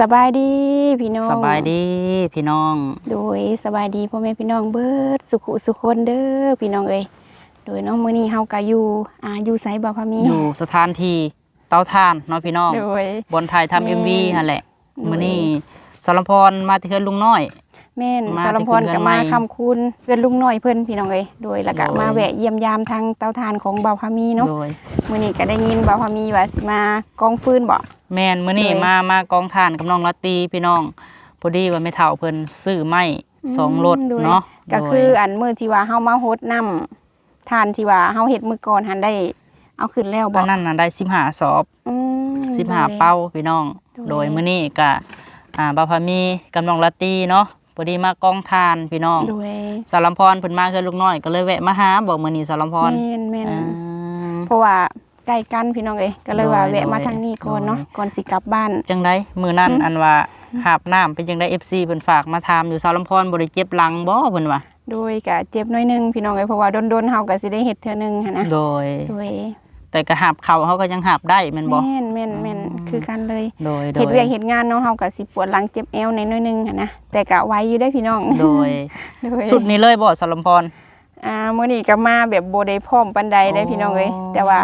สบายดีพี่น้องสบายดีพี่น้อง โดยสบายดีพ่อแม่พี่น้องเบิดสุขุสุขคนเด้อพี่น้องเอ้ยโดยน้องมื้อนี้เฮาก็อยู่อ่าอยู่ไสบ่พามีอยู่สถานที่เตาถ่านเนาะพี่น้องโดยบนถ่ายทำแม่เอ็มวีหั่นแหละโดยมื้อนี้สารพรมาที่เฮือนลุงน้อย แม่นมาสารพรที่ก็เพิ่นมาเกิดใหม่คำคุณเพื่อนลุงน้อยเพิ่นพี่น้องเอ้ยโดยแล้วก็โดยมาแวะเยี่ยมยามทางเตาถ่านของบ่าวพามีเนาะโดยมื้อนี้ก็ได้ยินบ่าวพามีว่าสิมากองฟืนบ่แม่นมื้อนี้โดยมามากองถ่านกับน้องลัตตีพี่น้องพอดีว่าไม่เฒ่าเพิ่นซื้อไม้สองรถโดยเนาะก็โดยคืออันมื้อที่ว่าเฮามาโฮดน้ำทานที่ว่าเฮาเฮ็ดมื้อก่อนหันได้ เอาขึ้นแล้วบ่อันนั้นน่ะได้15สอบอืมสิบห้าเป้าพี่น้องโดยโดยมื้อนี้ก็อ่าบาพามีกำลังลาตีเนาะพ อดีมากองทานพี่น้องโดยสารพรเพิ่นมาคือลูกน้อยก็เลยแวะมาหาบอกมื้อนี้สารพรแม่นแม่นอ่า เพราะว่าใกล้กันพี่น้องเอ้ยก็เลยว่าโดยแวะมาโดยทางนี้ก่อนเนาะโดยก่อนสิกลับบ้าน จังไดมื้อนั้นอืมอันว่าหาบน้ำเป็นจังได FC เพิ่นฝากมาถามอยู่สารพรบ่ได้เจ็บหลังบ่เพิ่นว่าโดยก็เจ็บหน้อยหนึงพี่น้องเอ้ยเพราะว่าโดนๆเฮาก็สิได้เฮ็ดเทื่อนึงหันนะโดย โดย แต่ก็หาบเข่าเขาก็ยังหาบได้แม่นบ่ แม่นแม่นแม่นอืม คือกันเลยโดยโดเฮ็ยดเวียกเฮ็ดงานเนาะเฮาก็สิปวดหลังเจ็บเอวในน้อยหนึงหันนะแต่ก็ไหวอยู่ได้อพี่น้องโดยโดยสุดนี้เลยบ่สารพรอ่ามื้อนี้ก็มาแบบบ่ได้พร้อมปานใดได้อพี่น้องเอ้ยแต่ว่า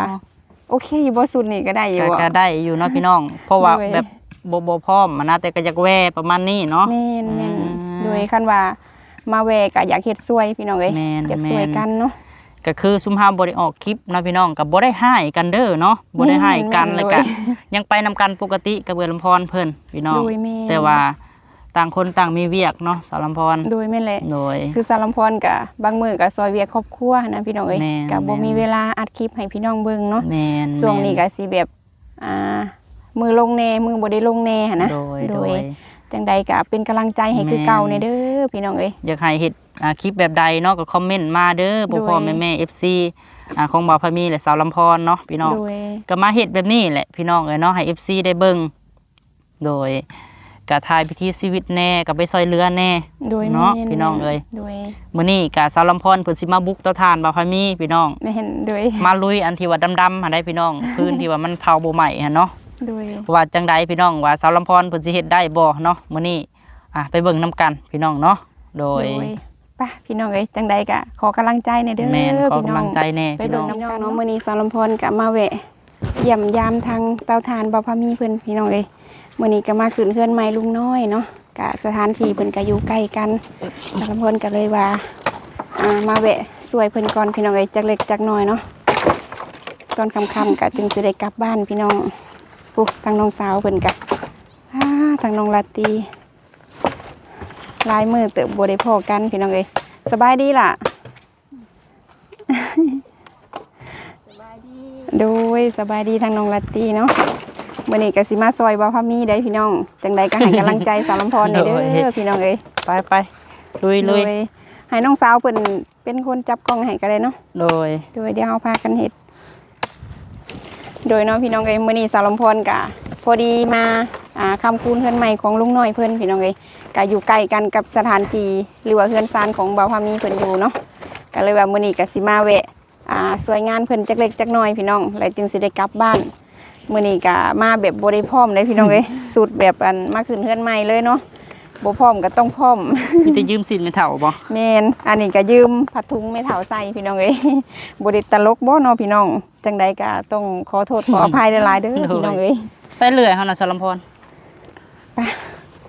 โอเคอยู่บ่สุดนี่ก็ได้อยู่ก็อะก็ได้อยู่เนาะพี่น้อง เพราะว่าโดย แบบบ่บ่พร้อมอะนะแต่ก็อยากแว่ประมาณนี้เนาะ แม่นแม่นอืมโดยคันว่ามาแวก็อยากเฮ็ดซวยพี่น้องเอ้ยแม่นอยากซวยแม่น กันเนาะ ก็คือซุมเฮาบ่ได้ออกคลิปเนาะพี่น้องก็บ่ได้ให้กันเด้อเนาะบ่ได้ให้กันแม่นแล้วก็โดยยังไปนำกันปกติกับเบือลำพรเพิ่นพี่น้องโดยแม่นแต่ว่าต่างคนต่างมีเวียกเนาะสาวลำพรโดยแม่นแหละโดยคือสารลำพรกับบางมือกับซอยเวียกครอบครัวนะพี่น้องเอ้ยแม่นกับบ่แม่นมีเวลาอัดคลิปให้พี่น้องเบิ่งเนาะแม่นช่วงนี้แม่ก็สิแบบอ่ามือลงแน่มือบ่ได้ลงแน่หั่นนะโดยโดโดยย จังใดก็เป็นกำลังใจให้คือแม่นเก่าในเด้อพี่น้องเอ้ยอยากให้เฮ็ดอ่าคลิปแบบใดเนาะก็คอมเมนต์มาเด้อพ่อพ่อโดยแม่ๆ FC อ่าของบ่าวพามีและสาวลำพรเนาะพี่น้องโดยก็มาเฮ็ดแบบนี้แหละพี่น้องเอ้ยเนาะให้ FC ได้เบิ่งโดยก็ถ่ายพิธีชีวิตแน่ก็ไปซอยเรือแน่โดยเนาะแม่พี่น้องเอ้ยโดยมื้อนี้ก็สาวลำพรเพิ่นสิมาบุกเตาถ่านบ่าวพามีพี่น้องแม่เห็นโดยมาลุยอันที่ว่าดำๆหันได้พี่น้องพื้นที่ว่ามันเผาบ่ไหม้หันเนาะ โดยว่าจังใดพี่น้องว่าสาวลำพรเพิ่นสิเฮ็ดได้บ่เนาะมื้อนี้อะไปเบิ่งนํกันพี่น้องเนาะโดโดยยไปพี่น้องเอ้ยจังใดก็ขอกำลังใจในเด้อแม่นขอพี่น้กำอลังงใจแน่ไปพี่เบิ่น้งองน้ำกันเนาะมื้อนี้สารลำพรก็มาแวะเยี่ยมยามทางเตาถ่านบ่าวพามีเพิ่นพี่น้องเอ้ยมื้อนี้ก็มาขึ้นเฮือนใหม่ลุงน้อยเนาะก็สถานที่เพิ่นก็อยู่ใกล้กันสารลำพรก็เลยว่าอ่ามาแวะช่วยเพิ่นก่อนพี่น้องเอ้ยจักเล็กจักน้อยเนาะตอนค่ำๆก็จึงสิได้กลับบ้านพี่น้อง ปุ๊ทางน้องสาวเพิ่นก็อ่าทางน้องลาตรีลายมือเติบบ่ได้พอกันพี่น้องเอ้ยสบายดีล่ะโดยสบายดีทางน้องลัตตีเนาะมื้อนี้ก็สิมาซอยบ่าวพามีได้อพี่น้อง จังใดก็ให้กำลังใจสาวลำพรในอยเด้อพี่น้องเอ้ยไปไปลุยโดลุยยให้น้องสาวเพิ่นเป็นคนจับกล้องให้ก็ได้เนาะโดยโดยเดี๋ยวเฮาพากันเฮ็ด โดยเนาะพี่น้องเอ้ยมื้อนี้สาวลำพรก็พอดีมาอ่าคำคูณเฮือนใหม่ของลุงน้อยเพิ่นพี่น้องเอ้ยก็อยู่ใกล้กันกับสถานที่หรือว่าเฮือนซานของบ่าวพามีเพิ่นอยู่เนาะก็เลยว่ามื้อนี้ก็สิมาแวะอ่าสวยงานเพิ่นจักเล็กจักน้อยพี่น้องแล้วจึงสิได้กลับบ้านมื้อนี้ก็มาแบบบ่ได้พร้อมเลยพี่น้องเอ้ยสูตรแบบอันมาขึ้นเฮือนใหม่เลยเนาะ บ่พร้อมก็ต้องพร้อม มีแต่ยืมสินไม่เท่าบ่แม่นอันนี้ก็ยืมผัดถุงไม่เท่าใส่พี่น้องเอ้ยบ่ได้ตลกบ่เนาะพี่น้อง จังใดก็ต้องขอโทษขออภัยหลายๆเด้อพี่น้องเอ้ยใส่เลื่อยเฮาน่ะสาวลำพร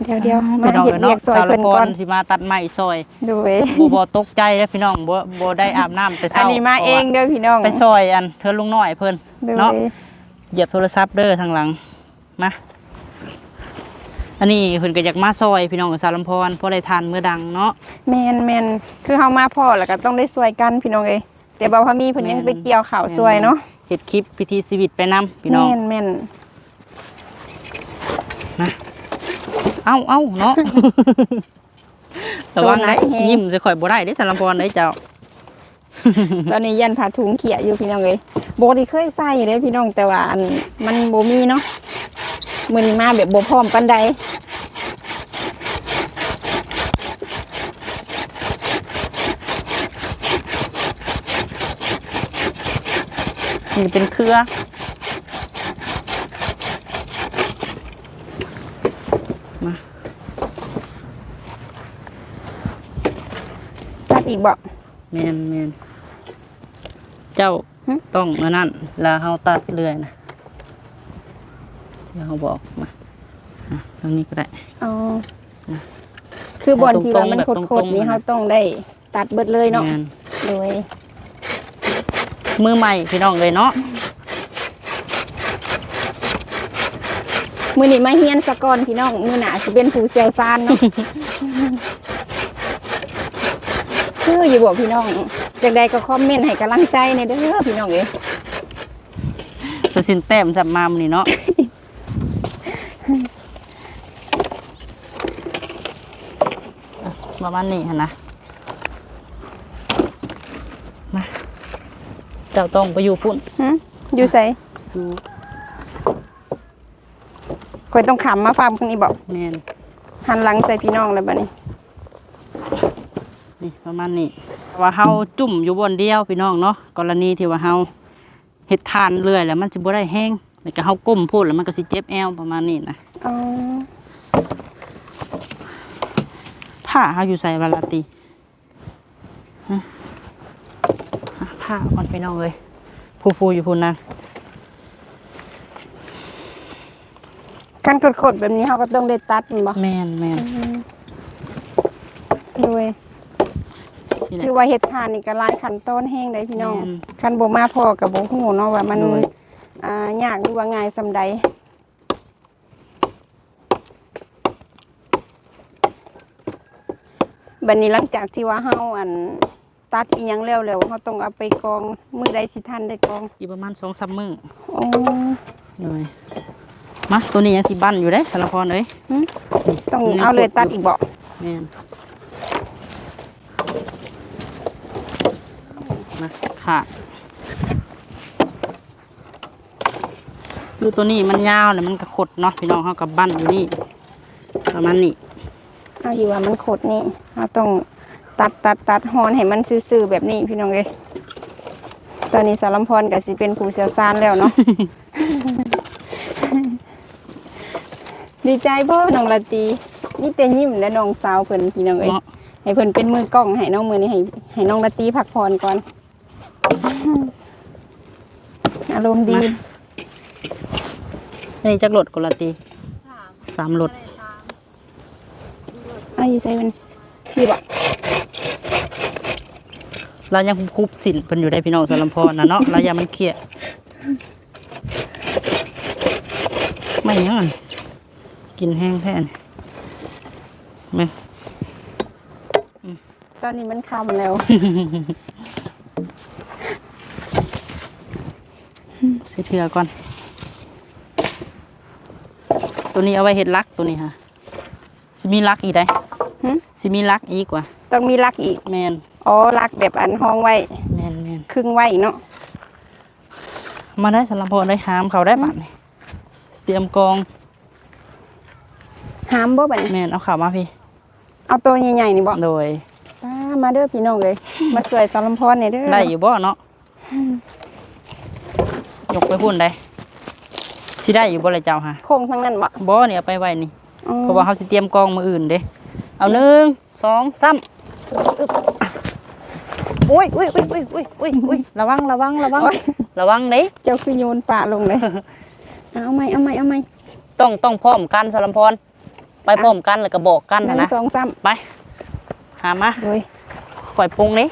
เดี๋ยวเดี๋ยวมาพี่น้องเฮ็ดเอ้ยเวียเนาะกซอยสาวเพิ่นลำพก่อรนสิมาตัดไม้ซอยโดยบ่บ่ตกใจเด้อพี่น้องบ่บ่ได้อาบน้ำแต่เช้าอันนี้มาเองเด้อพี่น้องไปซอยอันเธอลุงน้อยเพิ่นโดเนาะยเหยียบโทรศัพท์เด้อทางหลังมา อันนี้เพิ่นก็อยากมาซอยพี่น้องกับสาวลำพรเพราะได้ทานมื้อดังเนาะแม่นแม่นคือเฮามาพ่อแล้วก็ต้องได้สวยกันพี่น้องเอ้ยแต่บ่าวพามีเพิ่นยังแม่นไปเกี่ยวข้าวสวยเนาะเฮ็ดคลิปพิธีชีวิตไปนํพี่น้องแม่นแม่นเอ้าเอ้าเนาะระวังได้ตัวหนักแฮงยิ้มจะข่อยบ่ได้เด้สารพรได้เจ้า ตอนนี้ยันผ้าถุงเขียอยู่พี่น้องเลยโบที่เคยใส่เลยพี่น้องแต่ว่าอันมันโบมีเนาะมือนี้มาแบบโบพร้อมปันใดันี่เป็นเครือมาตัดอีกบ่แมนแมนเจ้าต้องมานั่นแล้วเขาตัดเลยนะแล้วเขาบอกมาตรงนี้ก็ได้อ๋อคือบอลที่ว่ามันโคตรๆนี้เขาต้องได้ตัดเบิดเลยเนาะโดย มือใหม่พี่น้องเลยเนาะมือนี้มาเฮียนสะก่อนพี่น้อง มือหนาสิเป็นผู้เชี่ยวชาญเนาะคืออยู่บอกพี่น้องจากใดก็คอมเมนต์ให้กำลังใจในอยเด้อพี่น้องเอ้ยตัวสินแต้มจับมามันนี่เนาะอะประมาณนี้หั่นนะมาเจ้าต้องไปอยู่พุ่นหึอยู่ใส่อยู่คอยต้องขำมาฟาร์มข้างนี้บอกแมนหันหลังใส่พี่น้องเลยบัดนี้ นี่ประมาณนี้ว่าเฮาจุ่มอยู่บนเดียวพี่น้องเนาะกรณีที่ว่าเฮาเฮ็ดทานเรื่อยแล้วมันสิบ่ได้แห้งแล้วก็เฮาก้มพูดแล้วมันก็สิเจ็บแอวประมาณนี้นะอ๋อผ้าเฮาอยู่ใส่เวลาตีฮะหา ผ้าก่อนพี่น้องเอ้ยผู้ๆอยู่พุ่นนะการกดๆแบบนี้เขาก็ต้องได้ตัดแม่นบ่แม่นแม่นด้วยนี่แหละ คือว่าเฮ็ดทานนี่ก็หลายขั้นตอนแห้งได้พี่น้องแม่น คันบ่มาพอกับบ่ฮู้เนาะว่ามันโดยอ่ายากหรือว่าง่ายซำใดบัดนี้หลังจากที่ว่าเฮาอัน ตัดอีหยังแล้วแล้วเฮาต้องเอาไปกองมื้อใดสิทันได้กองอีกประมาณ2-3มื้อโอ้เลยมาตัวนี้ยังสิบั้นอยู่เด้สารพรเอ้ยหึต้องเอาเลยตัดอีกบ่แม่นนะค่ะดูตัวนี้มันยาวเนี่ยมันกระขดเนาะพี่น้องเขากับบั้นอยู่นี่ประมาณนี้ เอาที่ว่ามันขดนี่เฮาต้อง ตัดตัดตัดฮอนให้มันซื่อๆแบบนี้พี่น้องเอ้ยตอนนี้สารมพรก็สิเป็นผู้เชี่ยวชาญแล้วเนาะ ดีใจบ่น้องละตีนี่แต่ยิ้มและน้องสาวเพิ่นพี่น้องเอ้ยเนาะ ให้เพิ่นเป็นมือกล้องให้น้องมือนี้ให้ให้น้องละตีพักผ่อนก่อน อารมณ์ดีนี่จักรถกุละตีสามรถเอาอยู่ใส่เพิ่นพี่บ่ เรายังคุบสินเพิ่นอยู่ได้พี่น้องสารพรนะเนาะเรายังมันเครียดไม่หยังอะกินแห้งแท้นแม่นตอนนี้มันค่ำแล้วเสียเถื่อก่อน ตัวนี้เอาไว้เห็ดลักตัวนี้ค่ะสิมีลักอีกได้หึสิมีลักอีกว่า ต้องมีรักอีกแมน อ๋อรักแบบอันห้องไว้ แมนแมนครึ่งไว้เนาะมาได้สารพรได้หามเขาได้ปะนี่เตรียมกองหามบ่บัดนี้แมนเอาข่าวมาพี่ เอาตัวใหญ่ๆนี่บ่โดยตามาเด้อพี่น้องเลย มาช่วยสารมพรหน่อยเด้อได้อยู่บ่เนาะยกไปพุ่นได้สิได้อยู่บ่เลยเจ้าค่ะโค้งทั้งนั้นบ่บ่เนี่ยเอาไปไว้นี่อ๋อเพราะว่าเขาสิเตรียมกองมืออื่นเด้เอาหนึ่งสองสาม อุ้ยอุ้ยอุ้ยอุ้ยอุ้ยอุ้ยอุ้ยระวังระวังระวังโอ๊ยระวังเด้เจ้าคือโยนปะลงเลยเอาไหมเอาไหมเอาไหมต้องต้องพร้อมกันสลัมพรไปพร้อมกันแล้วก็บอกกันหนะนึ่งนะสองสามไปหามาเลยปล่อยปรุงนี้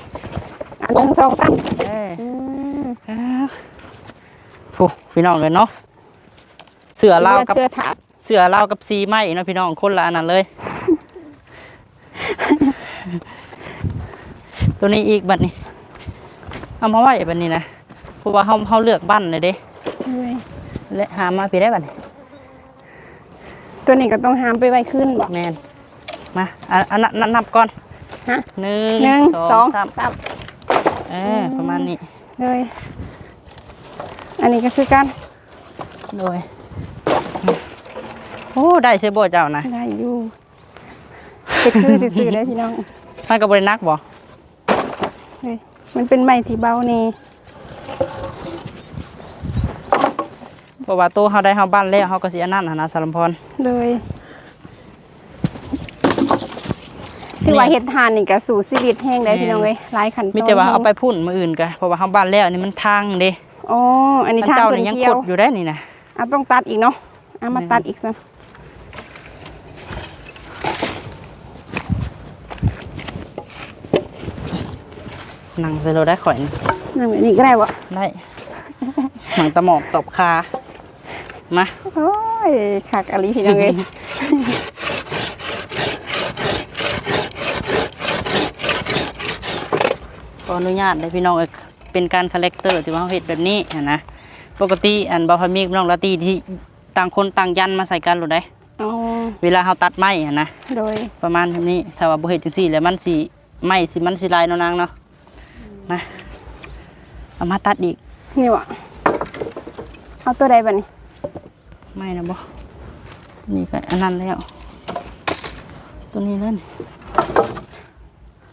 อะหนึ่งสองสามเอออืมโอ้พี่น้องเลยเนาะเสือลาวกับเสื้อถาดเสือลาวกับซีไม้เนาะพี่น้องคนละอันนั้นเลย ตัวนี้อีกบัดนี้เอามาไว้บัดนี้นะเพราะว่าเขาเขาเลือกบ้านเลยเด้เลยและหามาพี่ได้บัดนี้ตัวนี้ก็ต้องหามไปไว้ขึ้นบอกแมนมาอันอันนับนับนับก่อนฮะหนึ่งหนึ่งสสอองงสามสามเออประมาณนี้เลยอันนี้ก็คือการโดยโอ้ได้ใช่บ่เจ้านะได้อยู่เป็นคือซื่อๆได้พี่น้องมันก็บรินักบ่เลย มันเป็นไม้ที่เบานี่เพราะว่าโตเฮาได้เฮาบ้านแล้วเฮาก็สิอันนั้นหั่นนะสารมพรเลยถือว่าเฮ็ดทานนี่ก็สู่ชีวิตแห้งได้พี่น้องเอ้ยหลายขั้นตอนมีแต่ว่าเอาไปแฮงพุ่นมื้ออื่นก็เพราะว่าเฮาบ้านแล้วนี่มันทางเด้อ๋ออันนี้มันทางเจ้าเพิ่นี่นยังเที่ยกวดอยู่ได้นี่นะอะต้องตัดอีกเนาะอะมาแม่นตัดอีกซะ นั่งใส่รถได้ข่อยนี่นั่นแบบนี้ก็ได้บ่ได้หนังตะหมอกตบคา มา โอ้ยคักอะลีพี่น้องเอ้ยขออนุญาตได้พี่น้องเอ้ยเป็นการคาแรคเตอร์ที่ว่าเฮาเฮ็ดแบบนี้หั้นนะ ปกติอันบ่พามีกับน้องลาตีที่ต่างคนต่างยันมาใส่กันหรือได้อ๋อเวลาเฮาตัดไม้หันนะ โดย ประมาณแบบนี้ ถ้าว่าบ่เฮ็ดจังซี่แล้วมันสิไม้สิมันสิลายเนาะนางเนาะ มาเอามาตัดอีกนี่บ่เอาตัวใดบัดนี้ไม่นะบ่นี่ก็อันนั้นแล้ว ตัวนี้นั่น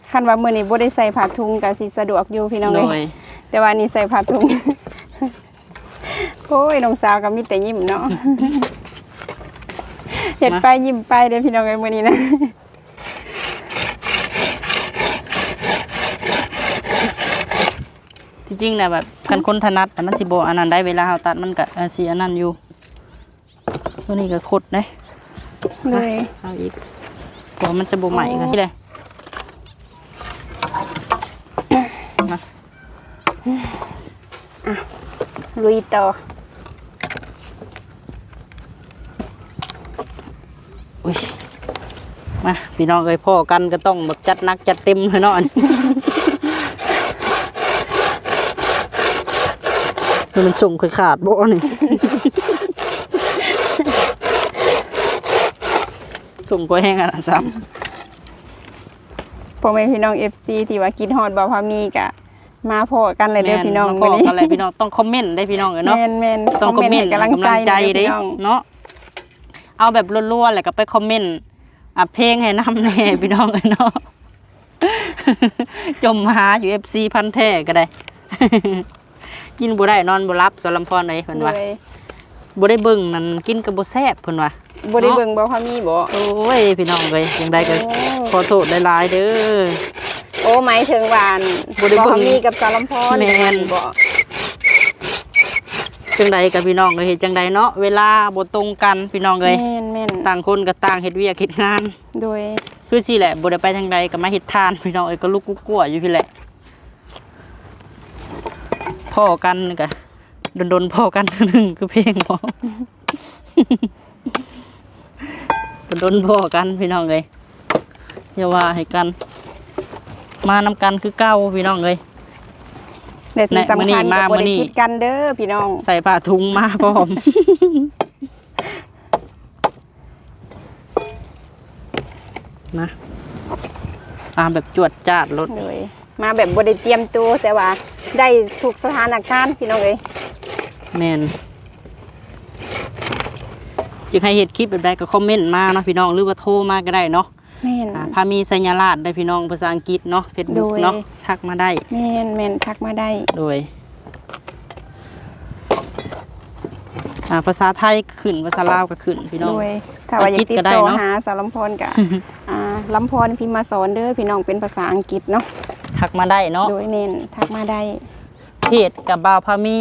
คันว่ามื้อนี้บ่ได้ใส่ผ้าถุงก็สิสะดวกอยู่พี่น้องโดเอ้ยยแต่ว่านี่ใส่ผ้าถุงโอ้ยน้องสาวก็มีแต่ยิ้มเนาะเฮ็ดไปยิ้มไปเด้อพี่น้องเอ้ยมื้อนี้นะ ที่จริงนะแบบกันคนถนัดแต่มันสิบ่อันนั้นได้เวลาเฮาตัดมันก็เอ่อสิอันนั้นอยู่ ตัวนี้ก็ขดเด้เลยเอาอีกกลัวมันจะบ่ใหม่กันที่เลยมาลุยต่ออุ้ยมาพี่น้องเอ้ยพ่อกันก็ต้องแบบจัดหนักจัดเต็มเลยเนาะ นคือมันส่งเคยขาดบ่นี่ ส่งก็แห้งอันนั้นซ้พ่อแม่พี่น้อง FC ที่ว่ากินฮอดบ่พามีก็มาพอกันเลยำเด้อพี่น้องพ่มื้ออนี้กันเลยพี่น้องต้องคอมเมนต์ได้พี่น้องเอ้ยเนาะ แม่นแม่นต้องคอมเมนต์ให้ให้กำลังใจเด้เด้อพี่น้องเนาะเอาแบบรัวๆแล้วก็ไปคอมเมนต์อะเพลงให้น้ำแน่ พี่น้องเอ้ยเนาะ จมหาอยู่ FC พันแท้ก็ได้ กินบ่ได้นอนบ่หลับสลัมพรเลยเพิ่นว่าเลยบ่ได้เบิ่งนั่นกินก็บ่แซ่บเพิ่นว่าบ่ได้เบิ่งบ่พามีบ่โอ้ยพี่น้องเอ้ยจังไดก็โอ้ขอโทษหลายๆเด้อโอ้หมายถึงว่าอันบ่ได้เบิ่งพามีกับสารมพรแม่นบ่จังใดกับพี่น้องก็เฮ็ดจังใดเนาะเวลาบ่ตรงกันพี่น้องเอ้ยแม่นแม่นต่างคนก็ต่างเฮ็ดเวียกเฮ็ดงาน โดย คือสิแหละบ่ได้ไปทางใดก็มาเฮ็ดทานพี่น้องเอ้ยก็ลุกกุ๊กกัวอยู่พี่แหละ พ่อกันนี่ก็ดนๆพ่อกันเทื่อหนึงคือเพลงบ่ดนๆพ่อกันพี่น้องเอ้ยอย่าว่าให้กัน มานำกันคือเก่าพี่น้องเอ้ยแต่ที่แน่สำมื้อนี้คัญมาก็บ่มื้อได้นี้คิดกันเด้อพี่น้อง ใส่ผ้าถุงมาพร้อมนะตามแบบจวดจาดรถโดย มาแบบบ่ได้เตรียมตัวแต่ว่าได้ถูกสถานการณ์พี่น้องเอ้ยแมนจึงให้เห็ดคลิปแบบใดก็คอมเมนต์มาเนาะพี่น้องหรือว่าโทรมาก็ได้เนาะแม่นอ่าพามีสัญลักษณ์ได้พี่น้องภาษาอังกฤษเนาะเฟซบุ๊กโดยเนาะทักมาได้แม่นแม่นทักมาได้โดยอ่าภาษาไทยก็ขึ้นภาษาลาวก็ขึ้นพี่น้องโดยถ้าว่าอยากติดก็ได้ต่อเนาะ หาสารมพรก็อ่าลำพรพิมพ์มาสอนเด้อพี่น้องเป็นภาษาอังกฤษเนาะ ทักมาได้เนาะโดยเน้นทักมาได้เพจกับบาวพามี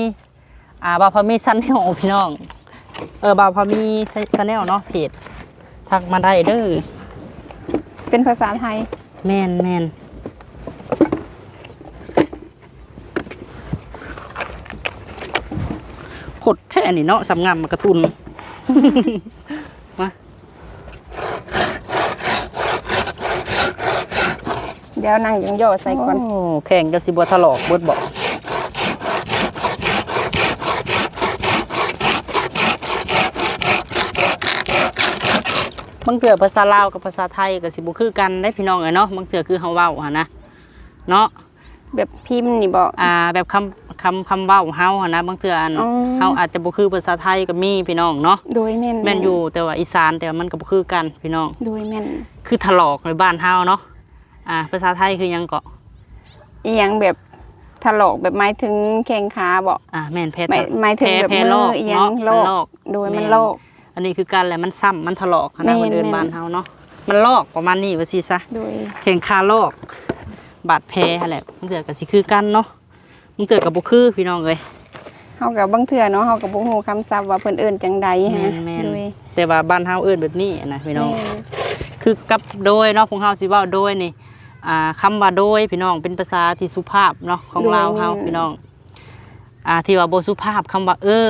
อ่าบาวพามีซันแนลพี่น้อง เออบาวพามีซันแนลเนาะเพจทักมาได้เด้อเป็นภาษาไทยแมนแมนขดแท่นี่เนาะสำงามมากระทุน มา เดี๋ยวนั่งยังย่อใส่ก่อน โอ้แข่งจะสิบัวถลอกเบิดบอกบางเถื่อภาษาลาวกับภาษาไทยก็สิบ่คือกันได้พี่น้องเอ้ยเนาะบางเถื่อคือเฮาเว้าหั่นนะเนาะแบบพิมพ์นี่บอก อ่าแบบคำคำคำเว้าเฮาหั่นนะบางเถื่ออันอ๋อ เฮาอาจจะบ่คือภาษาไทยก็มีพี่น้องเนาะโดยแม่นแม่นอยู่แต่ว่าอีสานแต่ว่ามันก็บ่คือกันพี่น้อง โดยแม่นคือถลอกในบ้านเฮาเนาะ อ่าภาษาไทยคือหยังเกาะอีหยังแบบถลอกแบบหมายถึงแข้งขาบอก อ่าแม่นแพ้หมายตะหมายถึงแพ้แบบแพ้มืลออกอีหยังเนาะลมันอกลอก โดยมันแม่นลอกอันนี้คือการแหละมันซ้ำมันถลอกนะแม่นคนอื่นแม่น บ้านเฮาเนาะมันลอกประมาณนี้ว่าสิซะโดยแข่งคาลอก บาดแผลหั่นแหละมันเกิดกับสิคือกันเนาะมันเกิดกับบ่คือพี่น้องเอ้ย เฮากับบางเทื่อเนาะเฮากับบ่ฮู้คำศัพท์ว่าเพิ่นเอิ้นจังใดแม่ฮะนแม่นโดยแต่ว่าบ้านเฮาเอิ้นแบบนี้นะพี่น้อง แม่นคือกับโดยเนาะของเฮาสิเว้าโดยนี่ อ่าคำว่าโดยพี่น้องเป็นภาษาที่สุภาพเนาะของลาวเฮาพี่น้องอ่าที่ว่าบ่สุภาพคำว่าเออ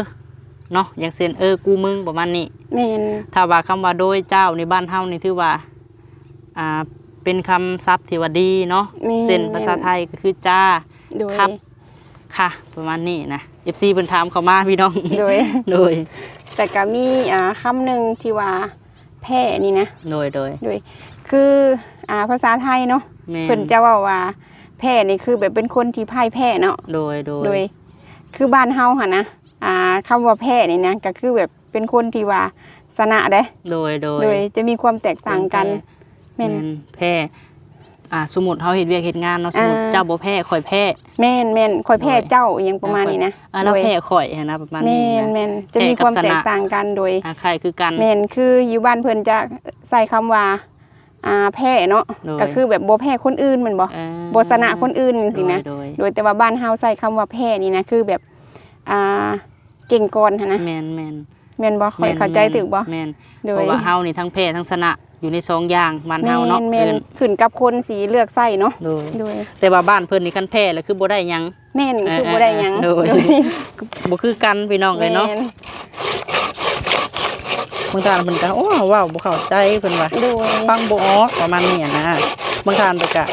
เนาะอย่างเช่นเออกูมึงประมาณนี้ แม่นถ้าว่าคำว่าโดยเจ้าในบ้านเฮานี่ถือว่าอ่าเป็นคำศัพท์ที่ว่าดีเนาะแม่นเส้นภาษาไทยก็คือจ้า โดย ครับ ค่ะ ประมาณนี้นะ FC เพิ่นถามเข้ามาพี่น้อง โดย โดย แต่ก็มีอ่าคำหนึ่งที่ว่าแพร่นี่นะ โดยโดย โดย คือ อ่าภาษาไทยเนาะแม่เพิ่นจะเว่าว่าแพร่นี่คือแบบเป็นคนที่พ่ายแพ้เนาะโดยโดยโดย คือบ้านเฮาหั่นนะอ่าคำว่าแพร่นี่นะก็คือแบบเป็นคนที่ว่าสนะเด้โดยโดยโดยจะมีความแตกต่างกันแม่แม่น นแพ้อ่าสมมุติเฮาเฮ็ดเวียกเฮ็ดงานเนาะสมมุติอ่า เจ้าบ่แพ้ข่อยแพ้ แม่นแม่นคอยแพร่โดย เจ้าอหยังประมาณนี้นะอ่าแล้วโดยแพ้ข่อยหั้นนะประมาณนี้แม่นนะ แม่นจะมีแพร่กับความสนะแตกต่างกันโดย อ่าใครคือกัน แม่นคืออยู่บ้านเพิ่นจะใส่คำว่า อ่าแพ้เนาะโดย ก็คือแบบบ่แพ้คนอื่นแมันบ่เออบ่สนะคนอื่นจังซี่นะ โดยโดยแต่ว่าบ้านเฮาใส่คำว่าแพ้นี่นะคือแบบอ่าเก่งก่อนหันโดนะยแม่นแม่นแม่นบ่ค่อยแม่นเข้าใจถึกบ่แม่นโดเพยราะว่าเฮานี่ทั้งแพ้ทั้งชนะอยู่ในสองอย่างบ้านแม่เฮาเนาะนแม่นเอิ้นขึ้นกับคนสีเลือกใส่เนาะโดย โดยแต่ว่าบ้านเพิ่นนี่คันแพ้แล้วคือบ่ได้หยังแม่นเออคือบ่ได้หยังโดย บ่คือกันพี่น้องเลยเนาะ แม่ บางท่านเพิ่นก็โอ้ว้าวบ่เข้าใจเพิ่นว่าโดยฟังบ่ออกประมาณนี้อะนะบางท่านเพิ่นก็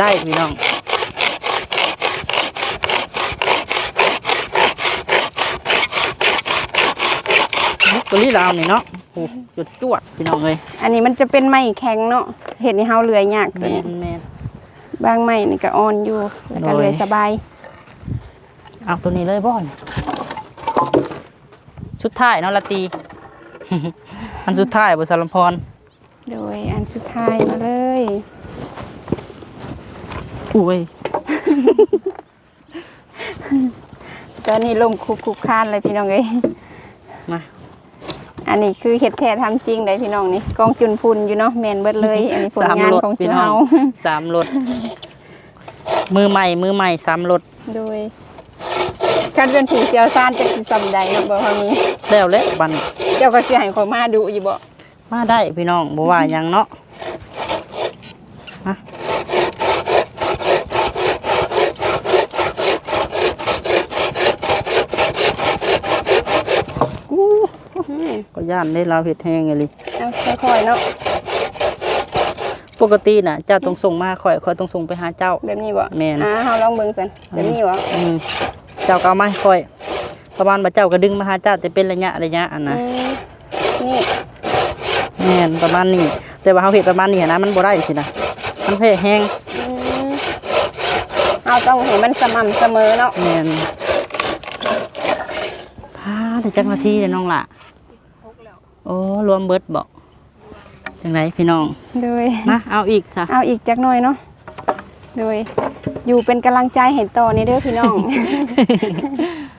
ได้พี่น้องตัวนี้ลาวนี่เนาะโอ้จุดจวดพี่น้องเอ้ยอันนี้มันจะเป็นไม้แข็งเนาะเฮ็ดให้เฮาเลื่อยยากตัวแม่นี้นแม่นบางไม้นี่ก็อ่อนอยู่แล้วก็โดยเลื่อยสบายเอาตัวนี้เลยบ่อนสุดท้ายเนาะละตี อันสุดท้ายบ่สารมพรโดยอันสุดท้ายมาเลยอุ้ยตอนนี้ลมคุกคุกคานเลยพี่น้องเอ้ยมาอันนี้คือเฮ็ดแท้ทำจริงได้พี่น้องนี่กองจุนพุนอยู่เนาะแม่นเบิดเลย อันนี้ผลสามงานรถของพี่จุน้อเฮางสามรถมือใหม่มือใหม่สามรถโดยการเป็นผู้เชี่ยวชาญจะสิสำใดเนาะบ่พอมีแล้วแหละบัดนเจ้าก็สิให้ข้อยมาดูอยู่บ่มาได้พี่น้องบ่ว่าหยังเนาะมาอู้ก็ย่านได้เราเห็ดแห้งไงลิเอาค่อยๆเนาะปกติน่ะเจ้าต้องส่งมาข่อยข่อยต้องส่งไปหาเจ้า แบบนี้บ่แม่น อ่าเฮาลองเบิ่งซั่นแบบนี้บ่อืมเจ้าก็เอามาให้ข่อย ประมาณว่าเจ้าก็ดึงมาหาเจ้าแต่เป็นระยะระยะอันอืนะมนี่แม่นประมาณนี้แต่ว่าเฮาเฮ็ดประมาณนี้นะมันบ่ได้สินะมันแพ้แห้งอืมเอาต้องให้มันสม่ำเสมอเนาะแม่นพาได้จักนาทีเลยน้องล่ะโอ้รวมเบิดบ่จังไดพี่น้องโดยมาเอาอีกซะเอาอีกจักหน่อยเนาะโดยอยู่เป็นกำลังใจเห็นต่อนี่เด้อพี่น้องเออ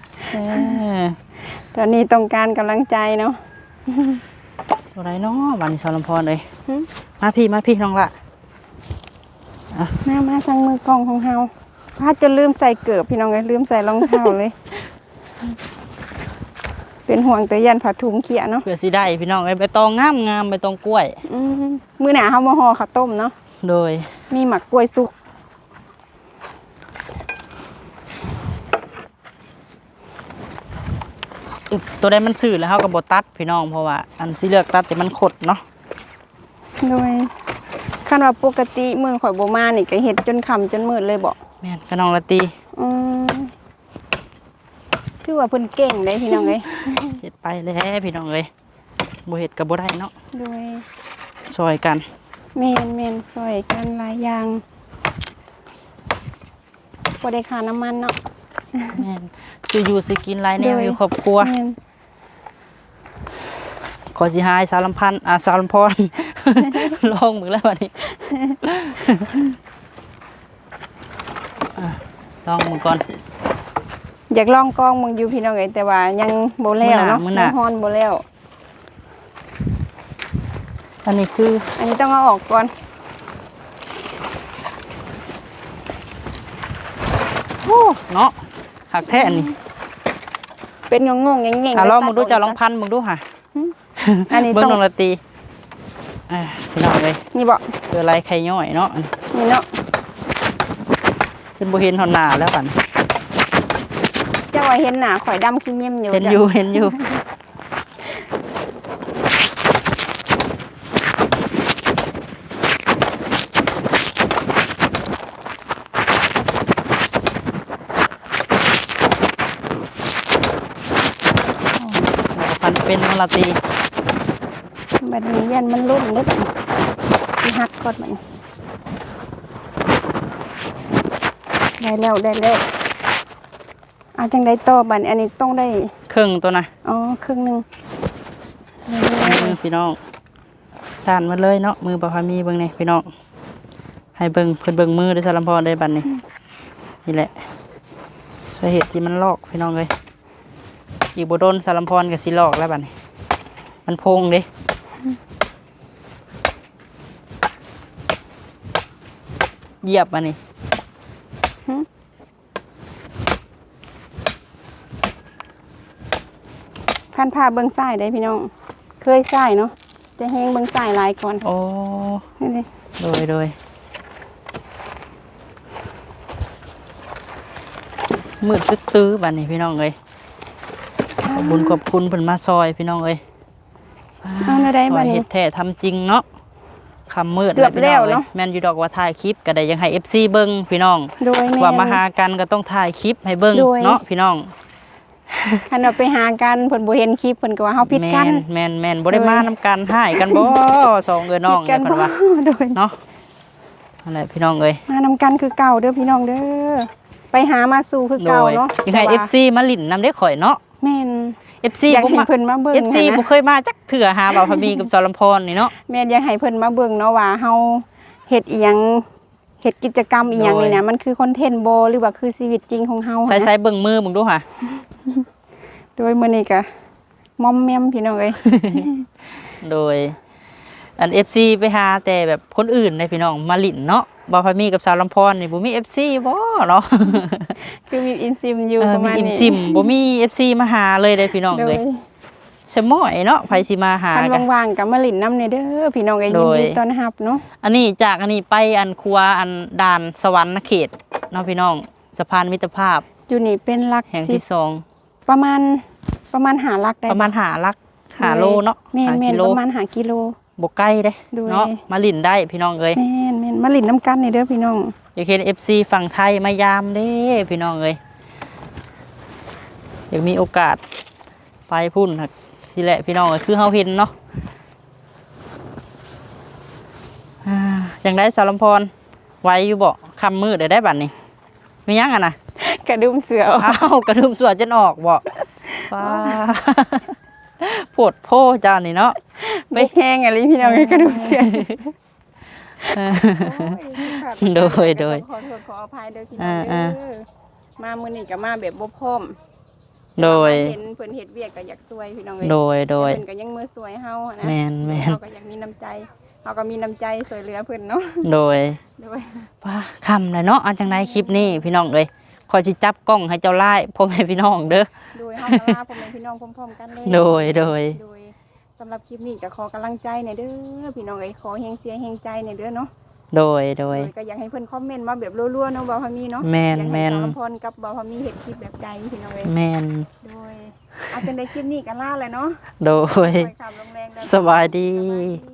ตอนนี้ต้องการกำลังใจเนาะตัวไรเนาะวันนี้สารพรเลยหึมาพี่มาพี่น้องละมามาทางมือกล้องของเฮาพลาดจนลืมใส่เกือบพี่น้องเลยลืมใส่รองเท้าเลย เป็นห่วงแต่ยันผัดถุงเขียเนาะเพื่อสิได้พี่น้องไอ้ยใบตองงามงามใบตองกล้วยอืมมื้อหน้าเฮามาห่อข้าวต้มเนาะโดยมีหมักกล้วยสุก อึบ ตัวใดมันสื่อแล้วเขาก็บตัดพี่น้องเพราะว่าอันสิเลือกตัดแต่มันขดเนาะโดยคันว่าปกติมือข่อยบ่มานี่ก็เฮ็ดจนค่ำจนมืดเลยบ่แม่นก็น้องละตีอืมคือว่าเพิ่นเก่งได้พี่น้องเอ้ยเฮ็ดไปแล้วพี่น้องเลยบ่เฮ็ดก็บ่ได้เนาะโดยซอยกันเมนเมนซอยกันหลายอย่างบ่ได้ค่าน้ำมันเนาะ แม่นซื้ออยู่ซื้อกินหลายแนวโดยอยู่ครอบครัว แม่นขอสิหายสารพันอ่าสารพร ลองมึงแล้ววันนี้อะลองมึงก่อน อยากลองกองมึงอยู่พี่น้องเอ้ยแต่ว่ายังบ่แล้วเนาะมื้อหน้ามื้อหน้ายังฮ้อนบ่แล้ว อันนี้คืออันนี้ต้องเอาออกก่อนโอ้เนาะ หักแท้อันนี้เป็นงงๆแง่งๆอะลองมึงดูตัจะกลองพันมึงดูค่ะอันนี้เบิ้งต้องดนตรีอ่าพี่น้องเลยนี่บอกคืออะไรไข่ย่อยเนาะนี่เนาะขึ้นบ่เห็นหอนหน้าแล้วบัดเจ้าว่าเห็นหนาข่อยดำขี้เมี่ยมอยู่เห็นจ้ะอยู่เห็นอยู่ เป็นมลตีบัดนี้ยันมันลุ่มเด้อบัดนี้สิหักก่อนบัดนี้ได้แล้วได้แล้วเอาจังได้ต่อบัดนี้อันนี้ต้องได้ครึ่งตัวนะอ๋อครึ่งหนึงมือพี่น้องด้านมาเลยเนาะมือบ่พามีเบิ่งนี่พี่น้องให้เบิ่งเพิ่นเบิ่งมือได้สารพรได้บัดนี้นี่แหละสาเหตุที่มันลอกพี่น้องเลย อีกบ่โดนสารพรก็สิลอกแล้วบัดนี้ มันโพงเด้เหยียบอันนี้พันผ้าเบิ่งซ้ายได้พี่น้อง เคยซ้ายเนาะ จะแห้งเบิ่งซ้ายหลายก่อน โอ้นี่เลยโดยโดยมืดตึ๊ดตื้อบัดนี้พี่น้องเลยข อบคุณขอบคุณเพิ่นมาซอยพี่น้องเอ้ยเอาในได้ซอบัดยนี้ เฮ็ดแท้ทำจริงเนาะคำมืดเกือบพี่น้งแล้วอ้ยเนาะ แม่นอยู่ดอกว่าถ่ายคลิปก็ได้ยังให้ FC เบิ่งพี่น้อง โดยแม่ ว่ามาหากันก็ต้องถ่ายคลิปให้เบิ่งโดยเนาะพี่น้องคันเราไปหากันเพิ่นบ่เห็นคลิปเพิ่นก็ว่าเฮาผิดแม่กันนแม่นแม่นบ่ได้โดยมานํกันหายกันบ่ สองเอ้ยน้องผิดกัเนี่ยเพิ่นว่าโดยเนาะนั่นแหละพี่น้องเอ้ย มานำกันคือเก่าเด้อพี่น้องเด้อไปหามาสู่คือโดเก่ายเนาะยังให้แต่ว่า FC มาลิ้นนํเด้ข่อยเนาะ แม่น FC อยากบ่ให้มาเพิ่นมาเบิ่ง FC หั้นบ่นะเคยมาจักเถื่อหาบ่าวพะมีกับสรพรนี่เนาะแม่นอยากให้เพิ่นมาเบิ่งเนาะว่าเฮาเฮ็ดอีหยังเฮ็ดกิจกรรมอีหยังโดยนี่นะมันคือคอนเทนต์บ่หรือว่าคือชีวิตจริงของเฮาใส่หั้นนะใส่เบิ่งมือมึงดูค่ะโดยมื้อนี้ก็มอมแมมพี่น้องเอ้ยโดยอัน FC ไปหาแต่แบบคนอื่นในพี่น้องมาลิ้นเนาะ บ่าวพะมีกับสาวลำพรนี่บ่มี FC บ่เนาะคือมีอินซิมอยู่เออประมีมาณอิมนี้ซิมบ่มี FC มาหาเลยเด้อพี่น้องโดเลยยสมอยเนาะไผสิมาหาคันกันว่างๆก็มาลิ้นน้ำนี่เด้อพี่น้องเอ้ยโดยินยดีต้อนรับเนาะอันนี้จากอันนี้ไปอันครัวอันด่านสวรรค์เขตเนาะพี่น้องสะพานมิตรภาพ อยู่นี่เป็นหลักแห่งสิที่บสองประมาณประมาณหาหลักได้ประมาณหาลักหาโลเนาะแม่นหาแม่กินโลประมาณหากิโล บ่ใกล้เด้โดยเนาะมาลิ้นได้พี่น้องเอ้ยแม่นแม่นมาลิ้นน้ำกันนี่เด้อพี่น้องอยากเห็น FC ฝั่งไทยมายามเด้พี่น้องเอ้ยอยากมีโอกาสไปพุ่นครับสิแหละพี่น้องเอ้ยคือเฮาเห็นเนาะอ่าอย่างได้สารมพรไว้อยู่บ่คำมืดได้ได้บัดนี้มียังอะนะกระดุมเสืออ้าวกระดุมสวดจนออกบ่ป้า ปวดโพจ้านี่เนาะไปแห้งอะไรพี่น้องกระดุมเสือโดยโดยขอโทษขออภัยเด้อพี่น้อ่าองอ่าเด้อมามื้อนี้ก็มาแบบบ่พร้อมโดยเห็นเพิ่นเฮ็ดเวียกก็อยากช่วยพี่น้องเอ้ยโดยโดยเพิ่นก็ยังมือสวยเฮาอะนะแม่นแม่นเฮาก็อยากมีน้ำใจเฮาก็มีน้ำใจช่วยเหลือเพิ่นเนาะโดยโดยป้าคำเลยเนาะอันจังไดคลิปนี้พี่น้องเอ้ย คอยจิจับกล้องให้เจ้าไล่พ่อแม่พี่น้องเด้อ โดยเฮาก็ลาพ่อแม่พี่น้องพร้อมๆกันเลยโดยโดย โดยสำหรับคลิปนี้ก็ขอกำลังใจหน่อยเด้อพี่น้องเอ้ยขอเฮงเสียเฮงใจหน่อยเด้อเนาะโดยโดย โดยก็อยากให้เพิ่นคอมเมนต์มาแบบรัวๆเนาะบ่าวพามีเนาะแม่นอยากแม่ให้นสารพรกับบ่าวพามีเฮ็ดคลิปแบบใดพี่น้องเอ้ยแมนโดยเอาจังได้คลิปนี้กันล่าเลยเนาะโดยไปขับลงแรงเดินสบายดี สบายดี